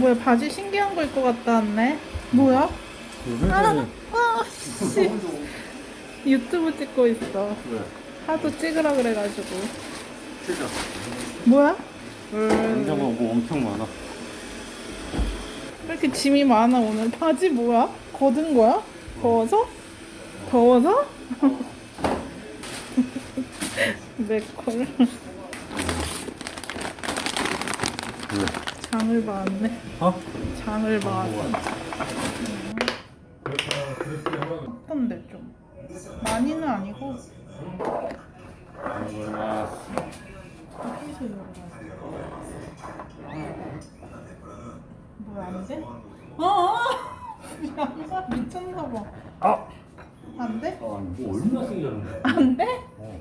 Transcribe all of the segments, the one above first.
뭐야 바지 신기한 거 입고 갔다 왔네. 뭐야? 아, 아, 씨. 유튜브 찍고 있어. 왜? 하도 찍으라 그래가지고. 진짜 뭐야? 냉장고 뭐 엄청 많아 왜 이렇게 짐이 많아 오늘? 바지 뭐야? 걷은 거야? 더워서? 더워서? 내 걸 왜? 장을 봐왔네. 어? 장을 봐왔어. 어떤데 좀? 많이는 아니고 뭐야 안 돼? 어? 어! 야, 미쳤나 봐. 아! 안 돼? 아, 뭐 얼마나 하는데? 안 돼? 어.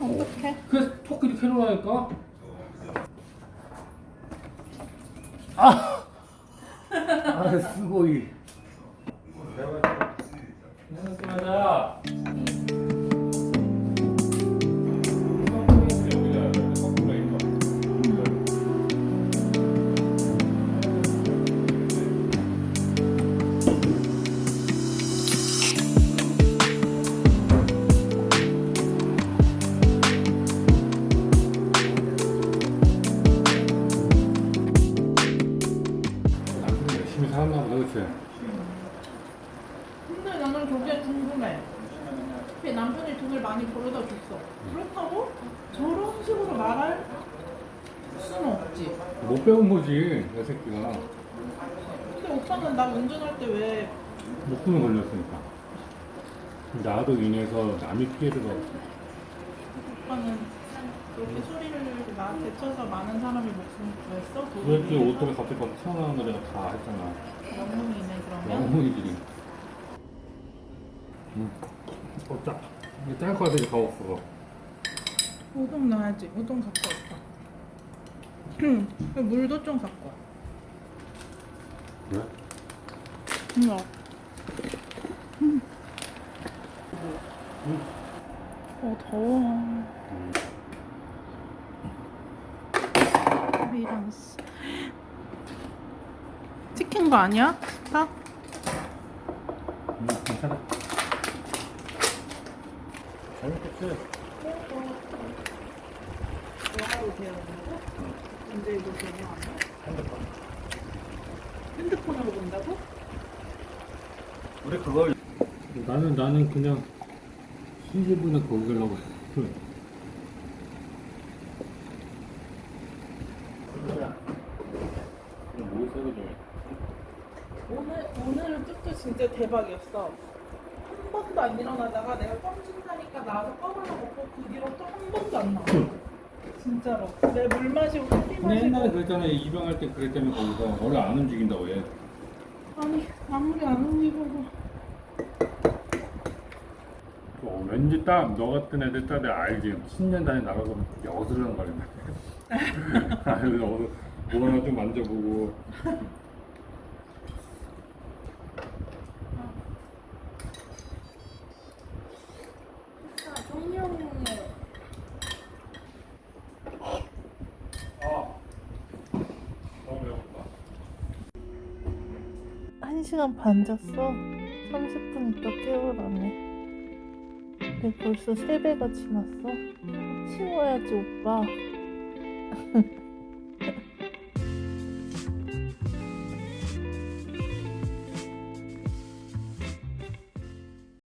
어떡해? 그래서 토끼 이렇게 해놓으라니까? 아! 아, 스고이. 하 보다, 그치? 근데 나는 저게 궁금해. 왜 남편이 돈을 많이 벌어다 줬어. 그렇다고 저런 식으로 말할 수는 없지. 못 배운 거지, 내 새끼가. 근데 오빠는 나 운전할 때 왜 목숨을 걸렸으니까. 나도 인해서 남이 피해를 받았어. 오빠는 그렇게 소리를 나한테 쳐서 많은 사람이 목숨 구했어? 그랬지, 도둑이 옷들이 갑자기 막 튀어나오는 거다다 했잖아. 영웅이네 그러면? 영웅이지. 응. 어, 짜. 이게 짤거 같아, 다 없어. 우동 넣어야지. 우동 갖고 왔다. 물도 좀 갖고 와. 그래? 이거. 음. 어 더워. 왜 이러았어? 찍힌 거 아니야? 다? 응, 괜찮아. 배우는 핸드폰. 핸드폰으로 본다고? 우리 그걸. 나는, 나는 그냥 CGV나 거기 가려고 오늘 오늘은 뚝뚝 진짜 대박이었어. 한 번도 안 일어나다가 내가 껌 준다니까 나와서 껌을 먹고 그 뒤로 또 한 번도 안 나와. 진짜로. 내 물 마시고 커피 근데 옛날에 마시고. 그랬잖아 입양할 때 그랬다며 거기서 원래 안 움직인다고 해 아니 아무리 안 움직여도. 어, 왠지 딱 너 같은 애들 딱 내가 알지 10년 단위 나가서 여드르는 거린다 아니 하나 좀 만져보고 배고파 1시간 반 잤어. 30분 있다 깨우라네. 근데 벌써 3배가 지났어. 치워야지, 오빠.